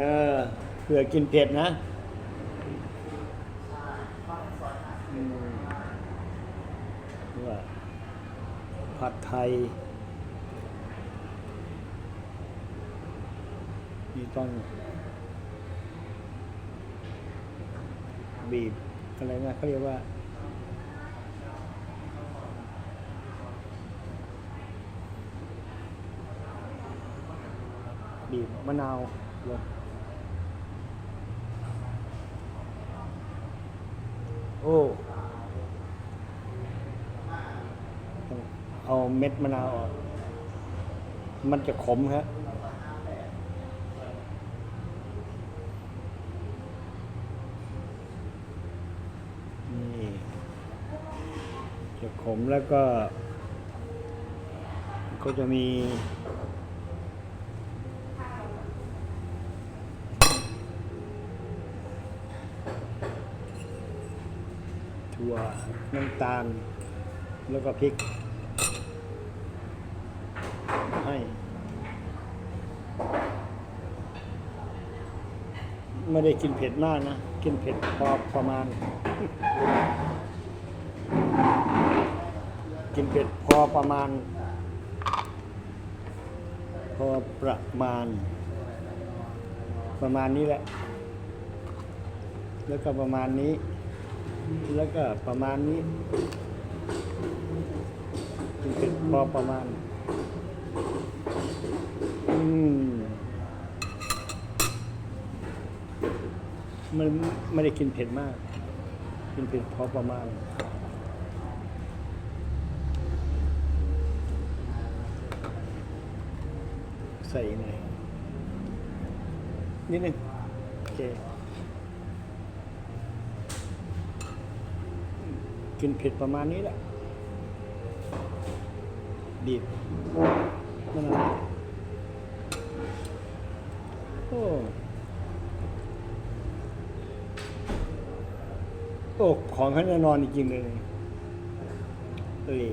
เออเผื่อกินเผ็ดนะว่าผัดไทย นี่ต้องบีบอะไรนะเขาเรียกว่าบีบมะนาวลง โอ้เอาเม็ดมะนาวออก มันจะขมฮะนี่จะขมแล้วก็ ก็จะมี ถั่วน้ำตาล แล้วก็พริก ให้ ไม่ได้กินเผ็ดมากนะ กินเผ็ดพอประมาณ กินเผ็ดพอประมาณ พอประมาณ ประมาณนี้แหละ แล้วก็ประมาณนี้ แล้วก็ประมาณนี้กินเผ็ดพอประมาณ อืมมันไม่ได้กินเผ็ดมาก กินเผ็ดพอประมาณ ใส่หน่อยนิดนึงโอเค กินเผ็ดประมาณนี้แหละบีบมะนาวโอ้โอ้ของเขาแน่นอนจริงเลยเอ้ย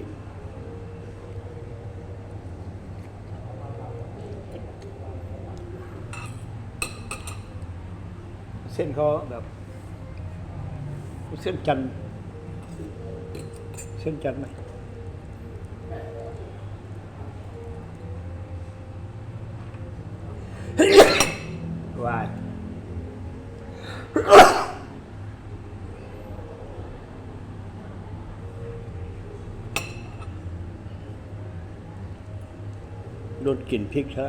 เส้นเขาแบบ เส้นจันทร์ เส้นจันทร์ไหมวายโดนกลิ่นพริกซะ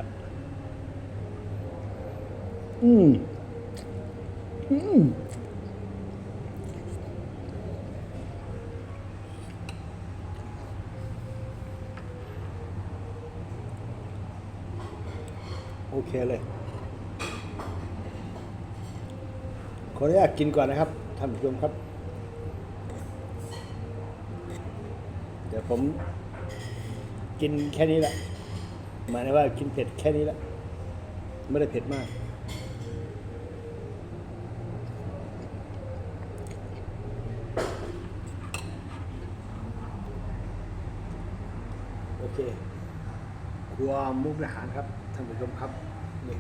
อืม อืม โอเคเลย ขออนุญาตกินก่อนนะครับท่านผู้ชมครับ เดี๋ยวผมกินแค่นี้แหละหมายถึงว่ากินเผ็ดแค่นี้แหละไม่ได้เผ็ดมากโอเคครัวมุกอาหารครับ ท่านผู้ชมครับนี่